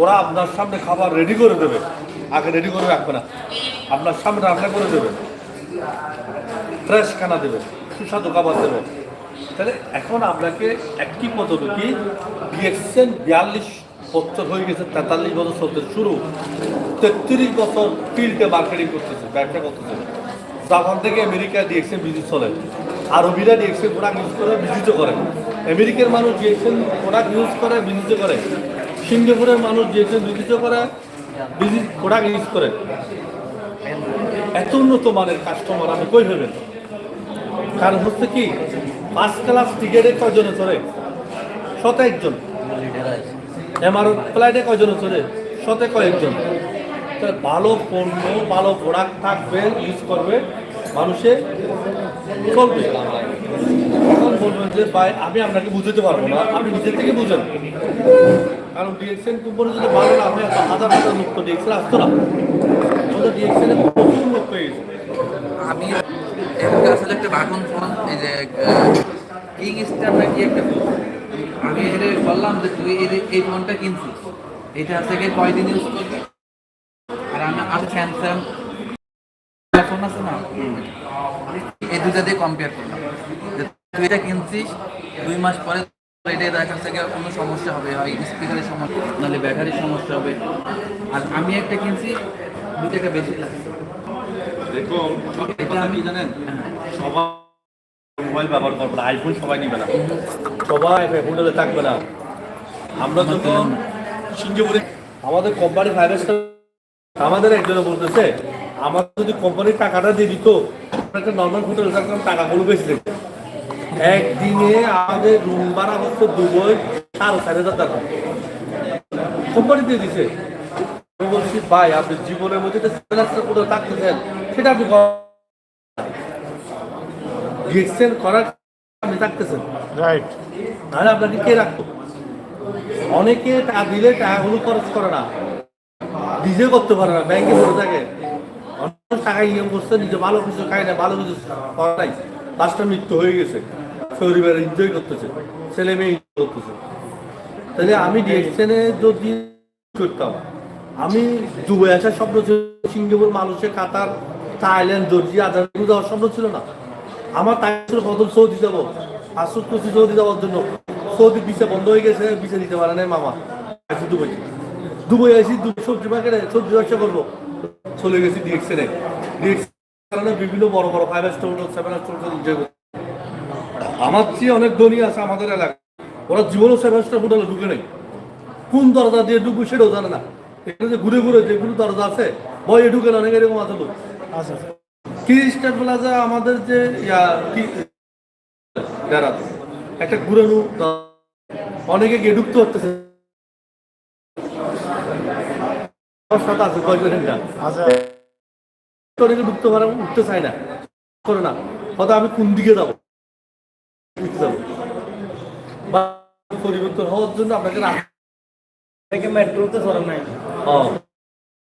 ওরা আপনার সামনে খাবার রেডি করে দেবে। আগে রেডি করে রাখবে না। আপনার সামনে রান্না করে দেবে। ফ্রেশ খানা দেবে, সুস্বাদু খাবার দেবে। তাহলে এখন আপনাকে একটি পদ্ধতি ডিএক্সেন বিয়াল্লিশ বছর হয়ে গেছে, তেতাল্লিশ বছর চলতে শুরু। তেত্রিশ বছর ফিল্ডে মার্কেটিং করতেছে, ব্যবসা করতেছে। জাপান থেকে আমেরিকা ডিএক্সেন বিজিট চলে। আরবিরা ডিএক্সেন প্রোডাক্ট ইউজ করে বিজিত করে। আমেরিকার মানুষ ডিএক্সেন প্রোডাক্ট ইউজ করে বিজিত করে। সিঙ্গাপুরের মানুষ ডিএক্সেন বিজিত করে প্রোডাক্ট ইউজ করে, এত উন্নত মানের কাস্টমার আমি কই ভেবেন কারণ হচ্ছে কি ফার্স্ট ক্লাস টিকেটে কয়জনে চলে শত একজন এমআর ফ্লাইটে কয়জনে চলে শতে কয়েকজন। ভালো পণ্য, ভালো প্রোডাক্ট থাকবে ইউজ করবে, মানুষে চলবে। বলবেন যে, ভাই, আমি আপনাকে বুঝতে পারব না। আপনি নিজের থেকে বুঝেন। কারণ ডিএক্সএন কোম্পানি যদি ভালো না হয় হাজার হাজার লোক তো ডিএক্সএন আসতো না। আমাদের ডিএক্সএনে প্রচুর লোক পেয়ে আমি আসলে একটা বাটন ফোন এই যে কিং স্টার নাকি একটা ফোন? আমি এটা বললাম যে তুই এই এই ফোনটা কিনছিস এটা থেকে কয়দিন ইউজ করবি? আর আমি আমি স্যামসাং ফোন আছে না? এই দুটা দিয়ে কম্পেয়ার করলাম। যে তুই এটা কিনছিস দুই মাস পরে এটা দেখার থেকে কোনো সমস্যা হবে হয় স্পিকারের সমস্যা নাহলে ব্যাটারির সমস্যা হবে। আর আমি একটা কিনছি দু টাকা বেশি লাগছে দেখুন এটা আমি জানেন? সবাই মোবাইল ব্যবহার করবে না আইফোন সবাই নিবে না। সবাই হোটেলে থাকবে না। আমরা যখন সিঙ্গাপুরে আমাদের কোম্পানি ফাইভ স্টার আমাদের একজনে বলতেছে আমার যদি কোম্পানির টাকাটা দিয়ে দিত একটা নর্মাল হোটেলে থাকতাম টাকাগুলো বেশি দিত একদিনে আমাদের রুম ভাড়া হচ্ছে দুবই সাড়ে চার হাজার টাকা কোম্পানি দিয়ে দিছে। আমি বলছি ভাই আপনি জীবনের মধ্যে সেমিনারটা থাকতেছেন সেটা আপনি গেছেন করার আপনি থাকতেছেন। রাইট তাহলে আপনাকে কে রাখতো অনেকে টাকা দিলে টাকাগুলো খরচ করে না। নিজে করতে পারে না ব্যাংকে বসে থাকে। অনেক টাকা ইনকাম করছে নিজে ভালো কিছু খায় না ভালো কিছু করে নাই। পাঁচটা মৃত্যু হয়ে গেছে। পরিবার এনজয় করতেছে, ছেলে মেয়ে করতেছে। তাহলে আমি ডিএকশনে যদি করতাম। আমি দুবাই আসার স্বপ্ন ছিল, Singapore, Malaysia, Qatar, Thailand, Georgia, other যাওয়ার স্বপ্ন ছিল না। আমার তাই ছিল কত সৌদি যাব আসুদ করছি সৌদি যাওয়ার জন্য। সৌদি ভিসা বন্ধ হয়ে গেছে ভিসা দিতে পারে না মামা। আছি দুবাই। দুবাই আসি সবজি মার্কেটে সবজি ব্যবসা করব। চলে গেছি ডিএক্সন কারণে বিভিন্ন বড় বড় five star hotel seven star hotel enjoy করতে আমার চেয়ে অনেক ধনী আছে আমাদের এলাকায়। ওরা জীবনও সেভেন স্টার হোটেলে ঢুকে নেই। কোন দরজা দিয়ে ঢুকবো সেটাও জানে না। এখানে যে ঘুরে ঘুরে যেগুলো দরজা আছে বয়ে ঢুকে না অনেক এরকম আছে লোক আচ্ছা ক্রিস্টার প্লাজা আমাদের যে ইয়া কি- বেড়াতে একটা ঘুরানো অনেকে গিয়ে ঢুকতে কয়েকজনটা আচ্ছা। ঢুকতে পারে উঠতে চায় না করে না। হয়তো আমি কোন দিকে যাব? পরিবর্তন হওয়ার জন্য আপনাকে মেট্রোতে নাই।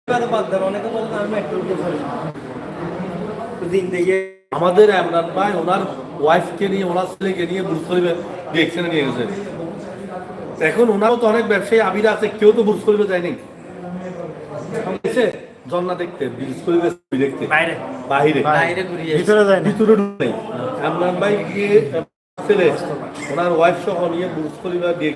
হ্যাঁ বাদ দেন অনেকে বলে আমি মেট্রোতে সরি। দিন থেকে আমাদের ইমরান ভাই ওনার ওয়াইফকে নিয়ে ওনার ছেলেকে নিয়ে বুর্জ খলিফা ডিরেকশনে নিয়ে গেছে। এখন ওনারও তো অনেক ব্যবসায়ী আবিরা আছে কেউ তো বুর্জ খলিফা যায়নি। জন্না দেখতে বুর্জ খলিফা দেখতে। বাইরে। বাইরে। বাইরে ভিতরে যায় ভিতরে ঢুকে নেই। ইমরান ভাই গিয়ে ওনার ওয়াইফ সহ নিয়ে বুর্জ খলিফা দিয়ে